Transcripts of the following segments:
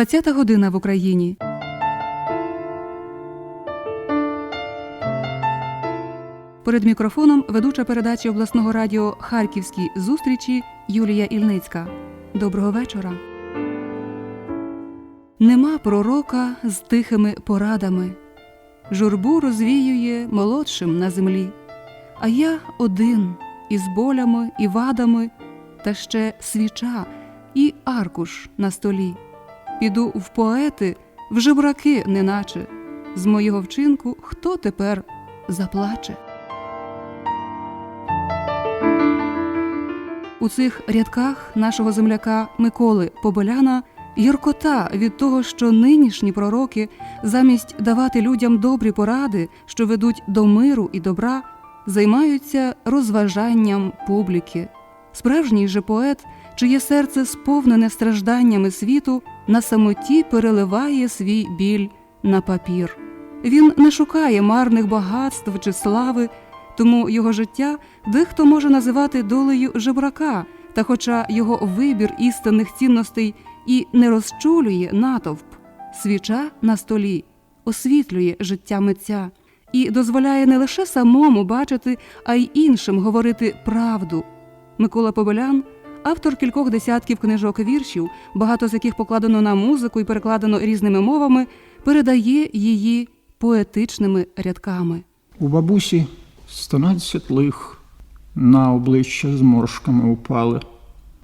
20 година в Україні. Перед мікрофоном ведуча передачі обласного радіо Харківські зустрічі Юлія Ільницька. Доброго вечора. Нема пророка з тихими порадами. Журбу розвіює молодшим на землі. А я один із болями і вадами, та ще свіча і аркуш на столі. Піду в поети, в жебраки, неначе. З моєго вчинку хто тепер заплаче? У цих рядках нашого земляка Миколи Поболяна гіркота від того, що нинішні пророки, замість давати людям добрі поради, що ведуть до миру і добра, займаються розважанням публіки. Справжній же поет, чиє серце сповнене стражданнями світу, на самоті переливає свій біль на папір. Він не шукає марних багатств чи слави, тому його життя дехто може називати долею жебрака, та хоча його вибір істинних цінностей і не розчулює натовп, свіча на столі освітлює життя митця і дозволяє не лише самому бачити, а й іншим говорити правду. Микола Побелян автор кількох десятків книжок віршів, багато з яких покладено на музику і перекладено різними мовами, передає її поетичними рядками. У бабусі стонадцять лих на обличчя зморшками упали.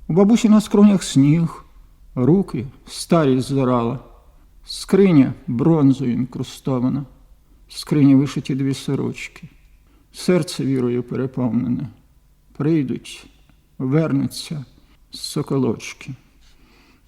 У бабусі на скронях сніг, руки старість зарала, скриня бронзою інкрустована, скрині вишиті дві сорочки, серце вірою переповнене. Прийдуть, вернуться з соколочки.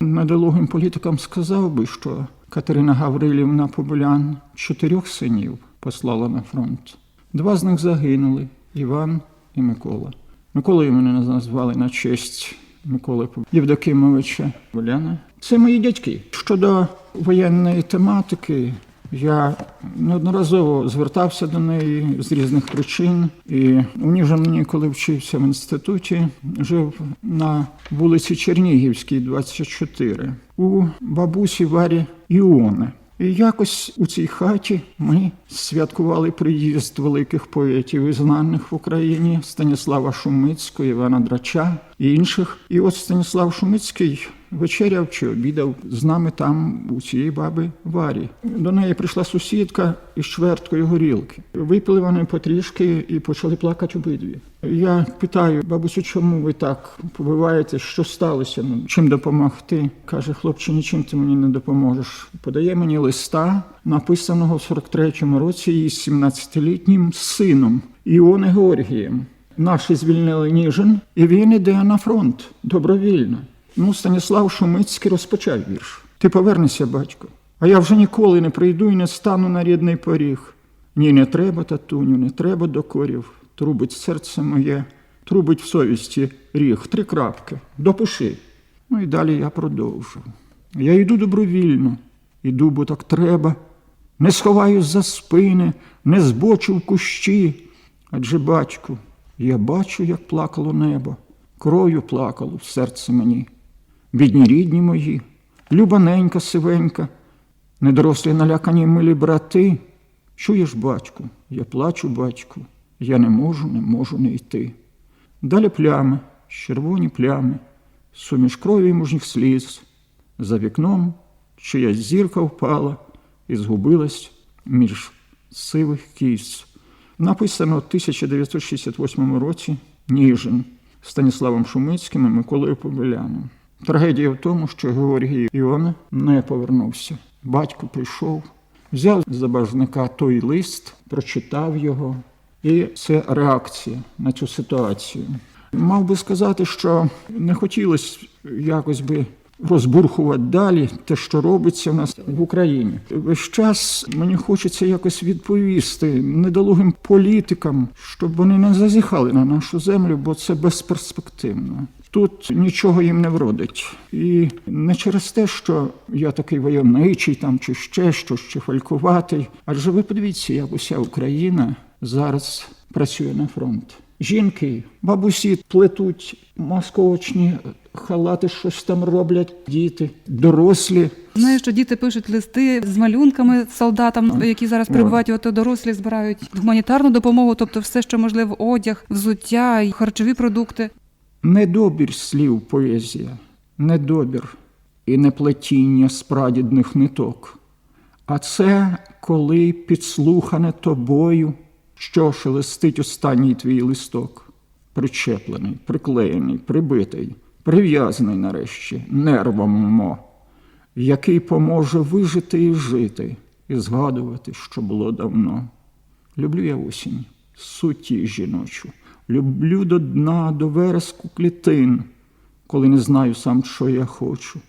Недолугим політикам сказав би, що Катерина Гаврилівна Побулян чотирьох синів послала на фронт. Два з них загинули Іван і Микола. Миколою мене назвали на честь Миколи Євдокимовича Боляна. Це мої дядьки. Щодо воєнної тематики, я неодноразово звертався до неї з різних причин. І у Ніжині, коли вчився в інституті, жив на вулиці Чернігівській, 24, у бабусі Варі Іони. І якось у цій хаті ми святкували приїзд великих поетів і знаних в Україні Станіслава Шумицького, Івана Драча і інших. І от Станіслав Шумицький вечеряв чи обідав з нами там у цієї баби Варі. До неї прийшла сусідка із чверткою горілки. Випили вони потрішки і почали плакати обидві. Я питаю, бабусю, чому ви так побиваєте? Що сталося? Ну, чим допомогти? Каже, хлопче, нічим ти мені не допоможеш. Подає мені листа, написаного в 43-му році її 17-літнім сином Іони Георгієм. Наші звільнили Ніжин, і він іде на фронт добровільно. Ну, Станіслав Шумицький розпочав вірш. Ти повернешся, батько, а я вже ніколи не прийду і не стану на рідний поріг. Ні, не треба, татуню, не треба докорів. Трубить серце моє, трубить в совісті ріг, три крапки, допиши. Ну і далі я продовжу. Я йду добровільно, іду, бо так треба. Не сховаюсь за спини, не збочу в кущі. Адже, батьку, я бачу, як плакало небо, кров'ю плакало в серце мені. Бідні рідні мої, любаненька сивенька, недорослі налякані милі брати. Чуєш, батьку, я плачу, батьку, я не можу, не можу не йти. Далі плями, червоні плями, суміш крові мужніх сліз. За вікном чиясь зірка впала і згубилась між сивих кіз. Написано в 1968 році Ніжин Станіславом Шумицьким і Миколою Побеляном. Трагедія в тому, що Георгій Іона не повернувся. Батько прийшов, взяв з забажника той лист, прочитав його, і це реакція на цю ситуацію. Мав би сказати, що не хотілося якось би розбурхувати далі те, що робиться в нас в Україні. Весь час мені хочеться якось відповісти недолугим політикам, щоб вони не зазіхали на нашу землю, бо це безперспективно. Тут нічого їм не вродить. І не через те, що я такий войовничий там чи ще щось, чи фалькуватий. Адже ви подивіться, як уся Україна зараз працює на фронт. Жінки, бабусі плетуть московочні халати щось там роблять, діти, дорослі. Знаю, що діти пишуть листи з малюнками солдатам, які зараз перебувають, ото дорослі збирають гуманітарну допомогу, тобто все, що можливо, одяг, взуття, харчові продукти. Недобір слів поезія, недобір і не плетіння з прадідних ниток. А це коли підслухане тобою, що шелестить останній твій листок, причеплений, приклеєний, прибитий, прив'язаний нарешті нервом мо, який поможе вижити і жити, і згадувати, що було давно. Люблю я осінь, суті жіночу, люблю до дна, до вереску клітин, коли не знаю сам, що я хочу.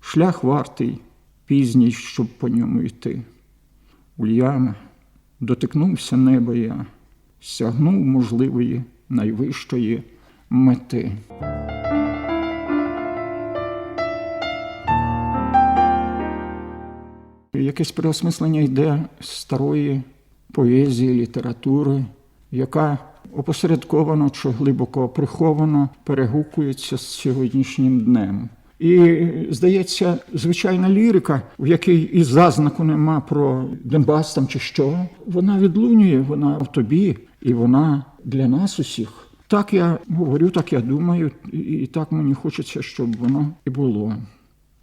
Шлях вартий, пізній, щоб по ньому йти. Ульяна, дотикнувся неба я, сягнув можливої найвищої мети. Якесь переосмислення йде старої поезії, літератури, яка опосередковано чи глибоко приховано перегукується з сьогоднішнім днем. І здається, звичайна лірика, в якій і зазнаку нема про Донбас там чи що, вона відлунює, вона в тобі, і вона для нас усіх. Так я говорю, так я думаю, і- так мені хочеться, щоб воно і було.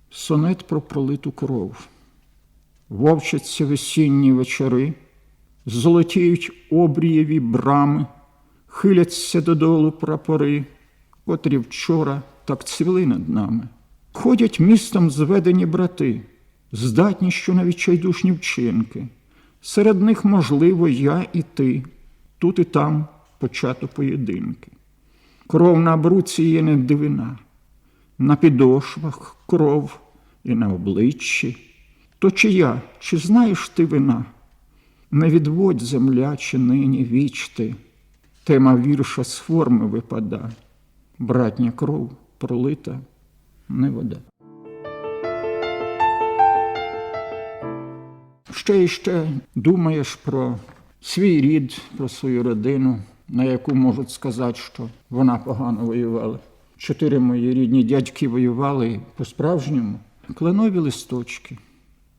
Сонет про пролиту кров. Вовчаться весінні вечори, золотіють обрієві брами, хиляться додолу прапори, котрі вчора так цвіли над нами. Ходять містом зведені брати, здатні що на відчайдушні вчинки. Серед них, можливо, я і ти, тут і там почато поєдинки. Кров на бруці є не дивина, на підошвах кров і на обличчі. То чия, чи знаєш ти вина? Не відводь земля, чи нині віч ти, тема вірша з форми випада, братня кров пролита, не вода. Ще і ще думаєш про свій рід, про свою родину, на яку можуть сказати, що вона погано воювала. Чотири мої рідні дядьки воювали по-справжньому. Кленові листочки.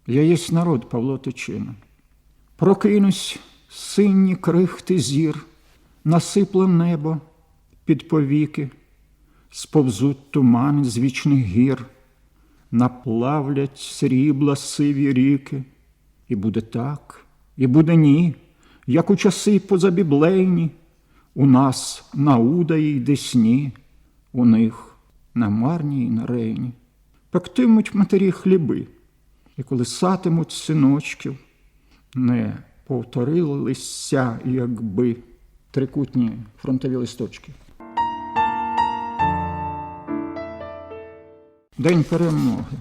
Я єсть народ Павло Тичина. Прокинусь, синні крихти зір, насипле небо під повіки, сповзуть тумани з вічних гір, наплавлять срібла сиві ріки. І буде так, і буде ні, як у часи позабіблейні, у нас на Удаї й Десні, у них на Марні й на Рейні. Пектимуть матері хліби, і колисатимуть синочків, не повторилися, якби трикутні фронтові листочки. День перемоги,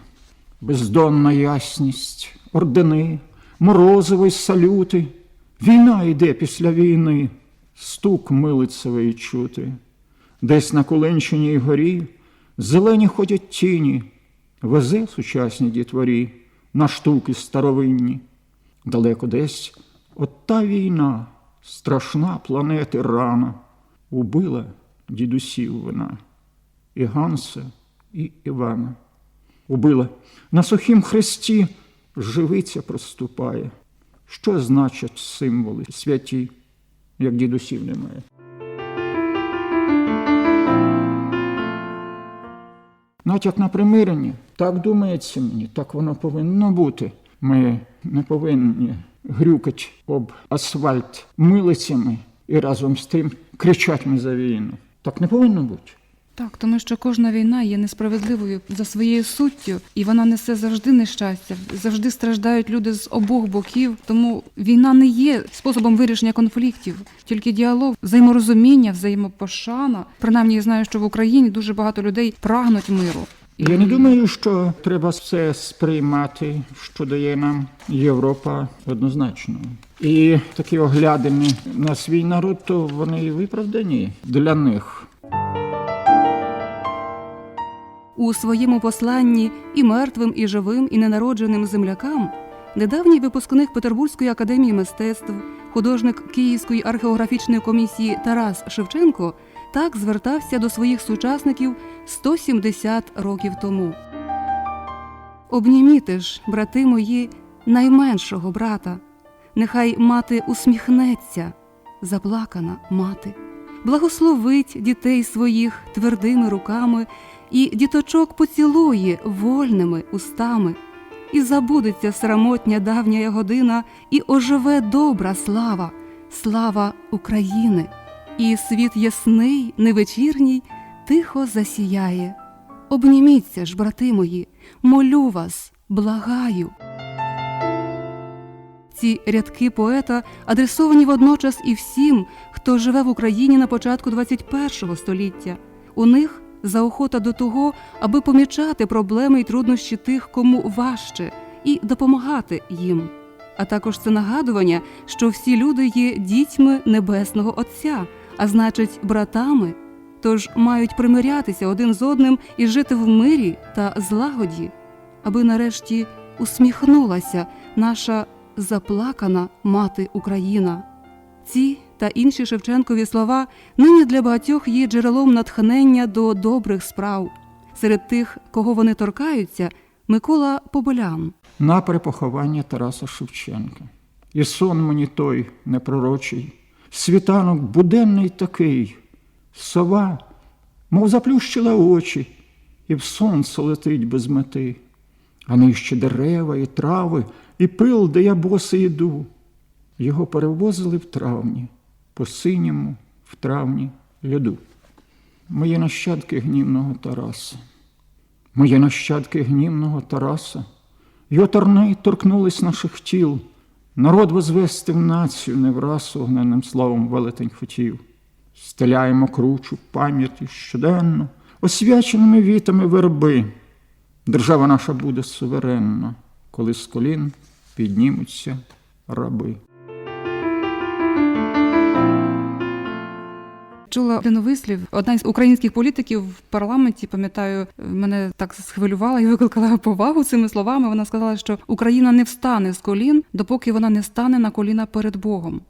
бездонна ясність, ордени, морозиво й салюти. Війна йде після війни, стук милицевий чути. Десь на Кулинщині й горі зелені ходять тіні, везе сучасні дітворі на штуки старовинні. Далеко десь от та війна, страшна планети рана, убила дідусів вона, і Ганса, і Івана. Убила на сухім хресті живиця проступає. Що значать символи святі, як дідусів немає? Натяк на примирення, так думається мені, так воно повинно бути. Ми не повинні грюкати об асфальт милицями і разом з тим кричать за війну. Так не повинно бути. Так, тому що кожна війна є несправедливою за своєю суттю, і вона несе завжди нещастя. Завжди страждають люди з обох боків. Тому війна не є способом вирішення конфліктів, тільки діалог, взаєморозуміння, взаємопошана. Принаймні, я знаю, що в Україні дуже багато людей прагнуть миру. Я не думаю, що треба все сприймати, що дає нам Європа однозначно. І такі оглядини на свій народ, то вони виправдані для них. У своєму посланні і мертвим, і живим, і ненародженим землякам недавній випускник Петербурзької академії мистецтв, художник Київської археографічної комісії Тарас Шевченко так звертався до своїх сучасників 170 років тому. Обніміте ж, брати мої, найменшого брата, нехай мати усміхнеться, заплакана мати, благословить дітей своїх твердими руками і діточок поцілує вольними устами, і забудеться срамотня давня година, і оживе добра слава, слава України, і світ ясний, невечірній, тихо засіяє. Обніміться ж, брати мої, молю вас, благаю. Ці рядки поета адресовані водночас і всім, хто живе в Україні на початку 21 століття. У них заохота до того, аби помічати проблеми і труднощі тих, кому важче, і допомагати їм. А також це нагадування, що всі люди є дітьми Небесного Отця, а значить, братами, тож мають примирятися один з одним і жити в мирі та злагоді, аби нарешті усміхнулася наша заплакана мати Україна. Ці та інші Шевченкові слова нині для багатьох є джерелом натхнення до добрих справ. Серед тих, кого вони торкаються, Микола Поболян. на перепоховання Тараса Шевченка. І сон мені той непророчий, світанок буденний такий, сова, мов заплющила очі, і в сонце летить без мети, а нижче дерева і трави, і пил, де я босий іду. Його перевозили в травні, по синьому в травні льоду. Мої нащадки гнівного Тараса, мої нащадки гнівного Тараса. Його торни торкнулись наших тіл. Народ возвести в націю, не враз огненним словом велетень хотів. Стеляємо кручу пам'яті щоденно, освяченими вітами верби. Держава наша буде суверенна, коли з колін піднімуться раби. Чула один вислів. Одна із українських політиків в парламенті, пам'ятаю, мене так схвилювала і викликала повагу цими словами. Вона сказала, що Україна не встане з колін, допоки вона не стане на коліна перед Богом.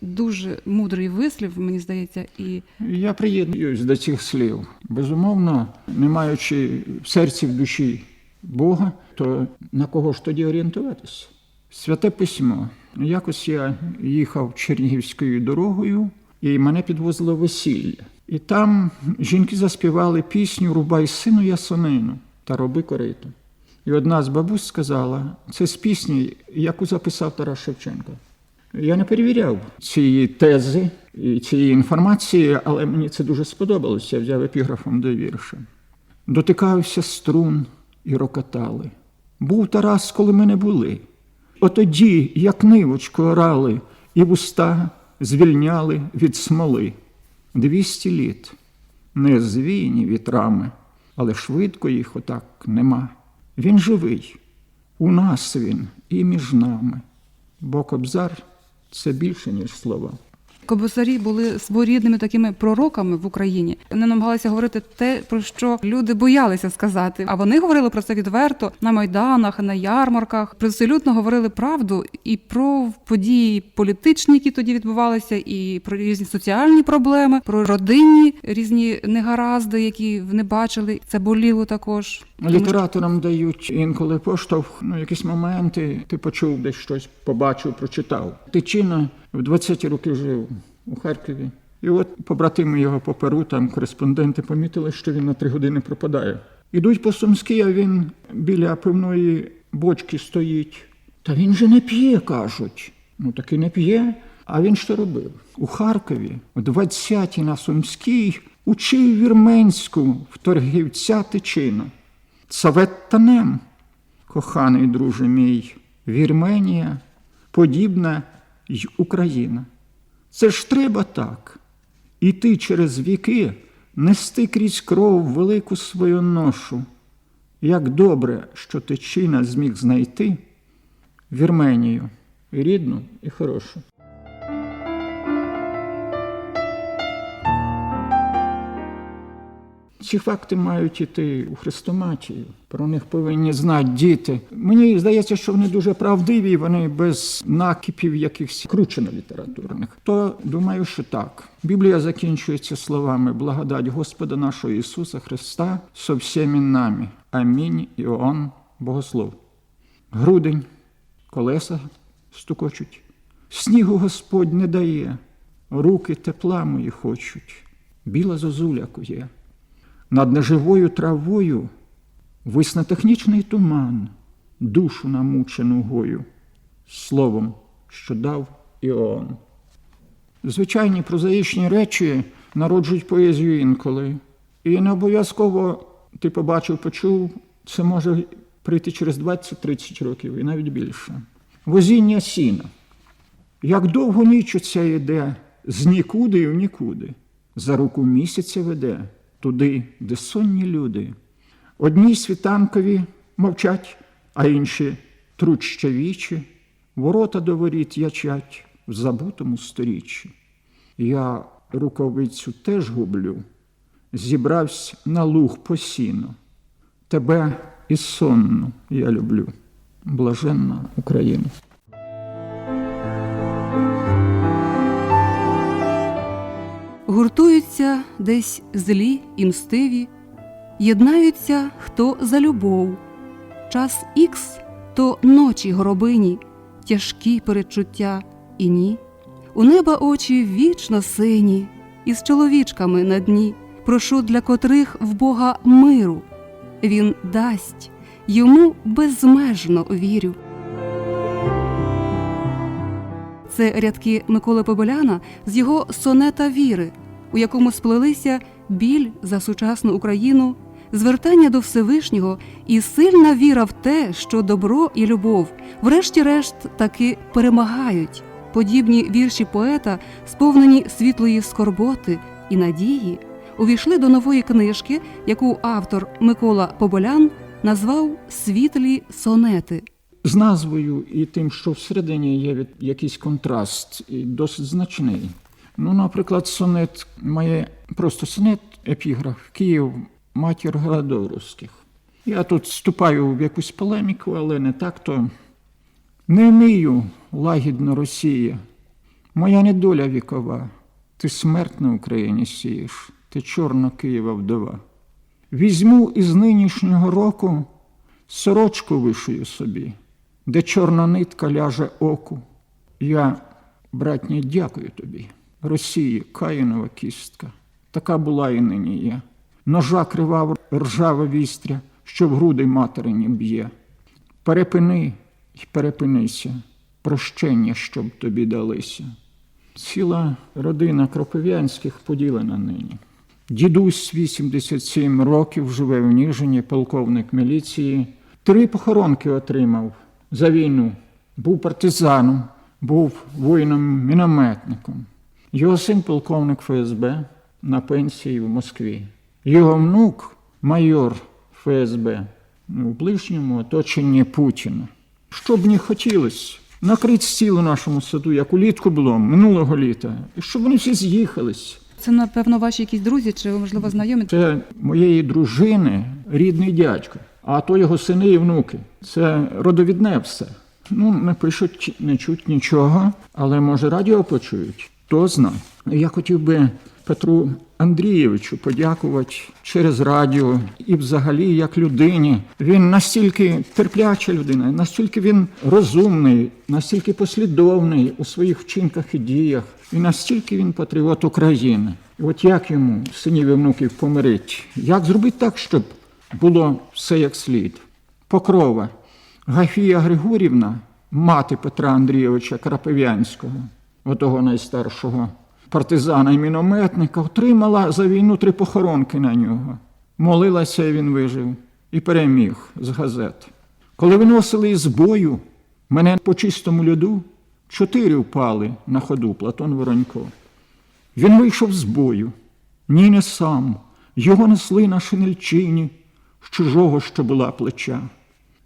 Дуже мудрий вислів, мені здається, і Я приєднуюсь до цих слів. Безумовно, не маючи в серці в душі Бога, то на кого ж тоді орієнтуватися? Святе письмо. Якось я їхав Чернігівською дорогою, і мене підвозило весілля. І там жінки заспівали пісню Рубай сину ясонину та роби корито. І одна з бабусь сказала, це з пісні, яку записав Тарас Шевченко. Я не перевіряв цієї тези і цієї інформації, але мені це дуже сподобалося. Я взяв епіграфом до вірша. Дотикався струн і рокотали. Був Тарас, коли ми не були. Отоді, як нивочку орали, і вуста звільняли від смоли. Двісті літ, не звійні вітрами, але швидко їх отак нема. Він живий, у нас він і між нами, бо кобзар це більше, ніж слова. Кобусарі були своєрідними такими пророками в Україні. Вони намагалися говорити те, про що люди боялися сказати. А вони говорили про це відверто на майданах, на ярмарках. Привселюдно говорили правду і про події політичні, які тоді відбувалися, і про різні соціальні проблеми, про родинні різні негаразди, які вони бачили. Це боліло також. Що- Літераторам дають інколи поштовх, ну, якісь моменти, ти почув десь щось, побачив, прочитав. Тичина в 20 років жив у Харкові. І от побратими його по Перу, там кореспонденти помітили, що він на три години пропадає. Ідуть по Сумській, а він біля пивної бочки стоїть. Та він же не п'є, кажуть. Ну таки не п'є. А він що робив? У Харкові, о 20-ті на Сумській, учив вірменську в торгівця тичина. Цаветтанем, коханий друже мій, Вірменія, подібна й Україна. Це ж треба так. Іти через віки, нести крізь кров велику свою ношу. Як добре, що тичина зміг знайти Вірменію, рідну і хорошу. Ці факти мають іти у хрестоматію. Про них повинні знати діти. Мені здається, що вони дуже правдиві, вони без накипів якихось кручено літературних. То думаю, що так. Біблія закінчується словами благодать Господа нашого Ісуса Христа со всіми нами. Амінь. Іоанн Богослов. Грудень, колеса стукочуть. Снігу Господь не дає, руки тепла мої хочуть, біла зозуля кує. Над неживою травою висне технічний туман, душу намучену гою, словом, що дав Іоанн. Звичайні прозаїчні речі народжують поезію інколи. І не обов'язково ти побачив, почув, це може прийти через 20-30 років і навіть більше. Возіння сіна. Як довго ніч оця йде, з нікуди і в нікуди, за руку місяця веде туди, де сонні люди. Одні світанкові мовчать, а інші труть вічі, ворота до воріт ячать в забутому сторіччі. Я рукавицю теж гублю, зібравсь на луг по сіно. Тебе і сонну я люблю. Блаженна Україна. Гуртуються десь злі і мстиві, єднаються хто за любов. Час ікс то ночі горобині, тяжкі передчуття і ні. У неба очі вічно сині, із чоловічками на дні. Прошу для котрих в Бога миру. Він дасть, йому безмежно вірю. Це рядки Миколи Поболяна з його сонета віри, у якому сплелися біль за сучасну Україну, звертання до Всевишнього і сильна віра в те, що добро і любов, врешті-решт, таки перемагають. Подібні вірші поета, сповнені світлої скорботи і надії, увійшли до нової книжки, яку автор Микола Поболян назвав Світлі сонети. З назвою і тим, що всередині є якийсь контраст, і досить значний. Ну, наприклад, сонет має просто сонет, епіграф Київ, матір городов. Я тут вступаю в якусь полеміку, але не так то. Не вмію лагідно Росія, моя недоля вікова. Ти смерть Україні сієш, ти чорна Києва вдова. Візьму із нинішнього року сорочку вишию собі, де чорна нитка ляже оку. Я, братнє, дякую тобі. Росії, Каїнова кістка. Така була і нині є. Ножа кривава ржава вістря, що в груди материні б'є. Перепини й перепинися, прощення, щоб тобі далися. Ціла родина Кропив'янських поділена нині. Дідусь 87 років живе в Ніжині, полковник міліції. Три похоронки отримав за війну. Був партизаном, був воїном-мінометником. Його син полковник ФСБ на пенсії в Москві. Його внук майор ФСБ в ближньому оточенні Путіна. Що б не хотілося, накрити стіл у нашому саду, як улітку було минулого літа, і щоб вони всі з'їхались. Це, напевно, ваші якісь друзі чи, можливо, знайомі? Це моєї дружини рідний дядько, а то його сини і внуки. Це родовідне все. Ну, не пишуть, не чуть нічого, але може радіо почують. Хто знає. Я хотів би Петру Андрійовичу подякувати через радіо і взагалі як людині. Він настільки терпляча людина, настільки він розумний, настільки послідовний у своїх вчинках і діях, і настільки він патріот України. І от як йому синів і внуків помирить? Як зробити так, щоб було все як слід? Покрова. Гафія Григорівна, мати Петра Андрійовича Крапив'янського, отого найстаршого партизана і мінометника, отримала за війну три похоронки на нього. Молилася, і він вижив і переміг з газет. Коли виносили із бою, мене по чистому льоду чотири впали на ходу Платон Воронько. Він вийшов з бою, ні не сам. Його несли на шинельчині з чужого, що була плеча.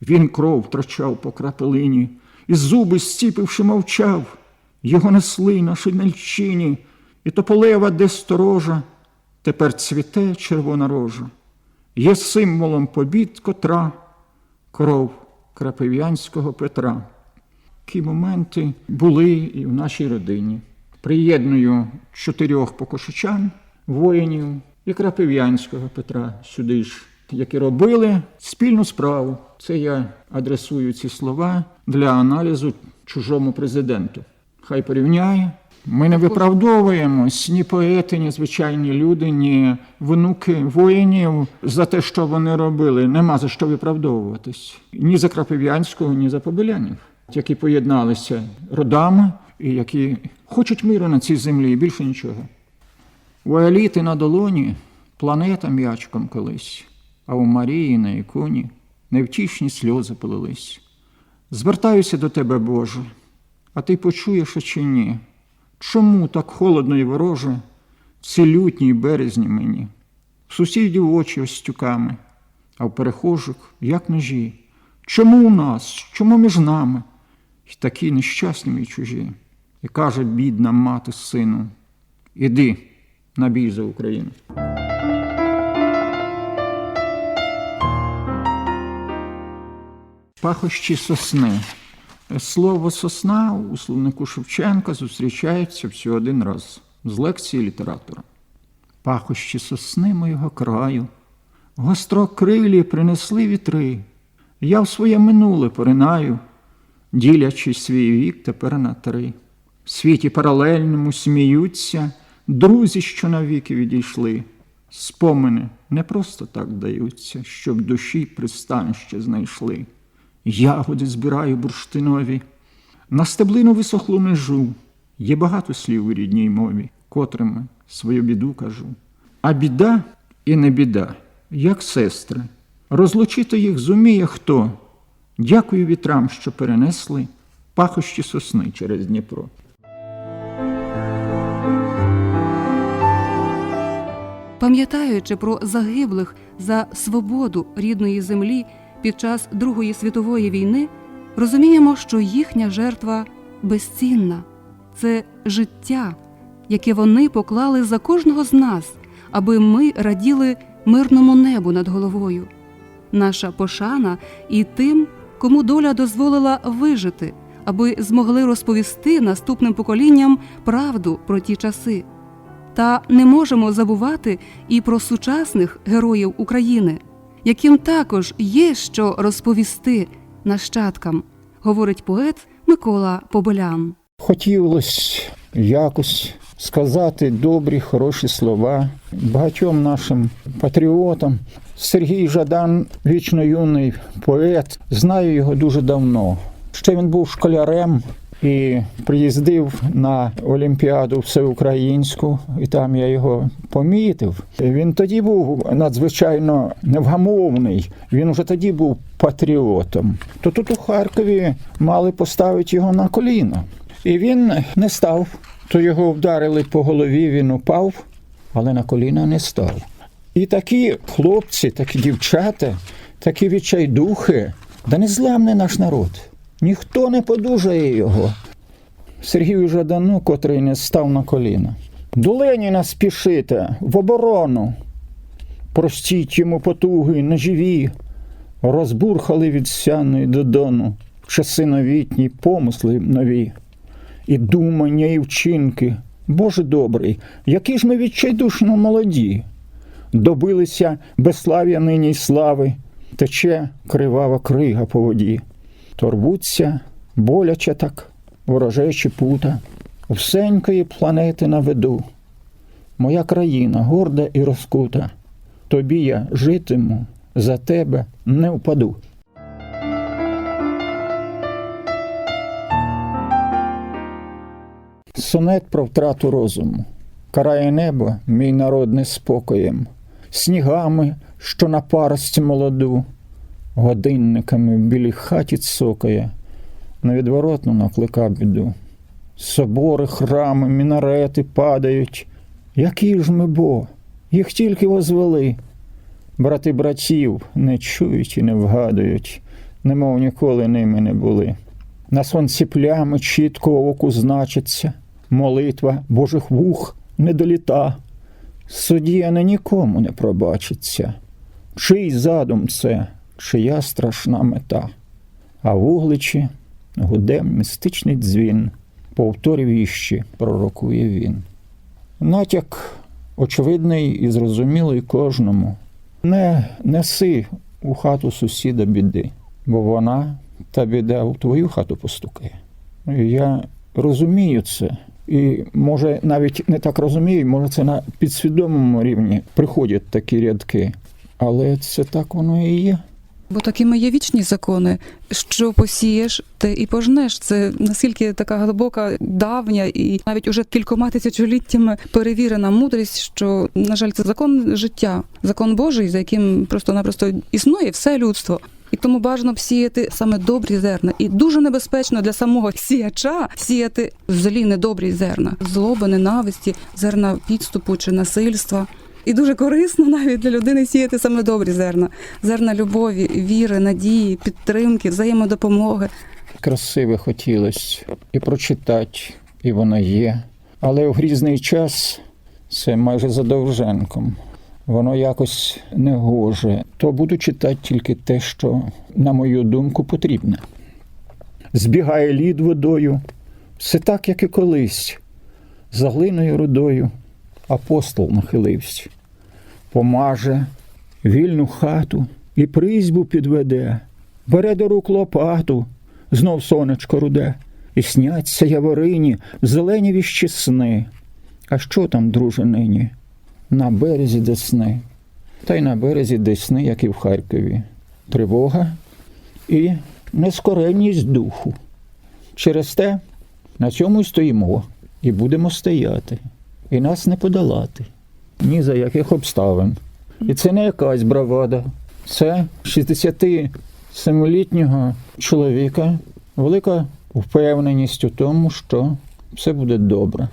Він кров втрачав по крапелині, і зуби стіпивши мовчав. Його несли на шинельчині, і тополева, де сторожа, тепер цвіте червона рожа, є символом побід котра кров крапив'янського Петра. Такі моменти були і в нашій родині. Приєдную чотирьох покошичан, воїнів і крапив'янського Петра сюди ж, які робили спільну справу. Це я адресую ці слова для аналізу чужому президенту. Хай порівняє. Ми не виправдовуємось ні поети, ні звичайні люди, ні внуки воїнів за те, що вони робили. Нема за що виправдовуватись. Ні за Крапив'янського, ні за Побелянів, які поєдналися родами і які хочуть миру на цій землі, і більше нічого. У еліти на долоні планета м'ячком колись, а у Марії на іконі невтішні сльози полились. Звертаюся до тебе, Боже, а ти почуєш чи ні? Чому так холодно і вороже ці лютні березні мені? В сусідів очі остюками, а в перехожих, як ножі. Чому у нас? Чому між нами? І такі нещасні й чужі. І каже бідна мати сину: Іди на бій за Україну. Пахощі сосни. Слово сосна у словнику Шевченка зустрічається всього один раз з лекції літератора. Пахощі сосни моєго краю, гострокрилі принесли вітри. Я в своє минуле поринаю, ділячи свій вік тепер на три. В світі паралельному сміються друзі, що навіки відійшли. Спомини не просто так даються, щоб душі пристанище знайшли. Ягоди збираю бурштинові, на стеблину висохлу межу. Є багато слів у рідній мові, котрими свою біду кажу. А біда і не біда, як сестри. Розлучити їх зуміє хто. Дякую вітрам, що перенесли пахощі сосни через Дніпро. Пам'ятаючи про загиблих за свободу рідної землі під час Другої світової війни, розуміємо, що їхня жертва безцінна це життя, яке вони поклали за кожного з нас, аби ми раділи мирному небу над головою. Наша пошана і тим, кому доля дозволила вижити, аби змогли розповісти наступним поколінням правду про ті часи. Та не можемо забувати і про сучасних героїв України, яким також є що розповісти нащадкам, говорить поет Микола Поболян. Хотілося якось сказати добрі, хороші слова багатьом нашим патріотам. Сергій Жадан, вічно юний поет, знаю його дуже давно. Ще він був школярем і приїздив на Олімпіаду всеукраїнську, і там я його помітив. Він тоді був надзвичайно невгамовний. Він вже тоді був патріотом. То тут у Харкові мали поставити його на коліно. І він не став. То його вдарили по голові, він упав, але на коліна не став. І такі хлопці, такі дівчата, такі відчайдухи, да не зламне наш народ. Ніхто не подужає його. Сергію Жадану, котрий не став на коліна. До Леніна спішите в оборону. Простіть йому потуги неживі, розбурхали від сяної до дону в часи новітні помисли нові, і думання, і вчинки. Боже добрий, які ж ми відчайдушно молоді. Добилися безслав'я нині й слави, тече кривава крига по воді. Торбуться, боляче так, ворожечі пута, всенької планети на виду. Моя країна горда і розкута, тобі я житиму, за тебе не впаду. Сонет про втрату розуму. Карає небо, мій народ неспокоєм, снігами, що на парость молоду, годинниками в білій хаті цокає, невідворотно наклика біду. Собори, храми, мінарети падають. Які ж ми бо, їх тільки возвели. Брати братів не чують і не вгадують, немов ніколи ними не були. На сонці плями чітко оку значиться, молитва Божих вух не доліта. Суддя нікому не пробачиться. Чий задум це, чия страшна мета. А в угличі гуде містичний дзвін, повторів іще пророкує він. Натяк очевидний і зрозумілий кожному. Не неси у хату сусіда біди, бо вона та біда у твою хату постукає. Я розумію це. І може навіть не так розумію, може це на підсвідомому рівні приходять такі рядки. Але це так воно і є. Бо такими є вічні закони, що посієш, те і пожнеш. Це наскільки така глибока, давня і навіть уже кількома тисячоліттями перевірена мудрість, що на жаль, це закон життя, закон Божий, за яким просто-напросто існує все людство. І тому бажано сіяти саме добрі зерна. І дуже небезпечно для самого сіяча сіяти злі недобрі зерна, злоби, ненависті, зерна підступу чи насильства. І дуже корисно навіть для людини сіяти саме добрі зерна, зерна любові, віри, надії, підтримки, взаємодопомоги. Красиве хотілося і прочитати, і воно є. Але в грізний час це майже за Довженком. Воно якось не гоже. То буду читати тільки те, що, на мою думку, потрібне. Збігає лід водою, все так, як і колись. За глиною рудою апостол нахилився. Помаже вільну хату і призьбу підведе, бере до рук лопату, знов сонечко руде, і сняться яворині зелені віщі сни. А що там, друже, нині? На березі Десни. Та й на березі Десни, як і в Харкові. Тривога і нескоренність духу. Через те на цьому й стоїмо, і будемо стояти, і нас не подолати ні за яких обставин. І це не якась бравада, це 67-літнього чоловіка велика впевненість у тому, що все буде добре.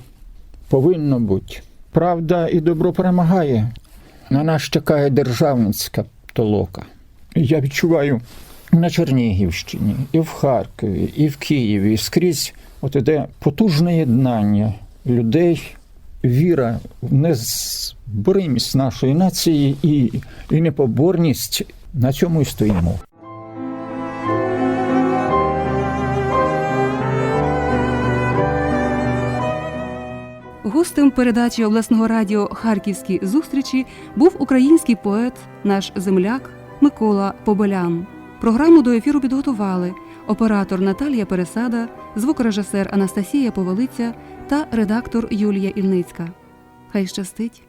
Повинно бути. Правда і добро перемагає. На нас чекає державницька толока. Я відчуваю на Чернігівщині, і в Харкові, і в Києві, і скрізь от іде потужне єднання людей, віра в незборимість нашої нації і, і непоборність. На цьому і стоїмо. Гостем передачі обласного радіо Харківські зустрічі був український поет, наш земляк Микола Поболян. Програму до ефіру підготували оператор Наталія Пересада, звукорежисер Анастасія Поволиця та редактор Юлія Ільницька. Хай щастить!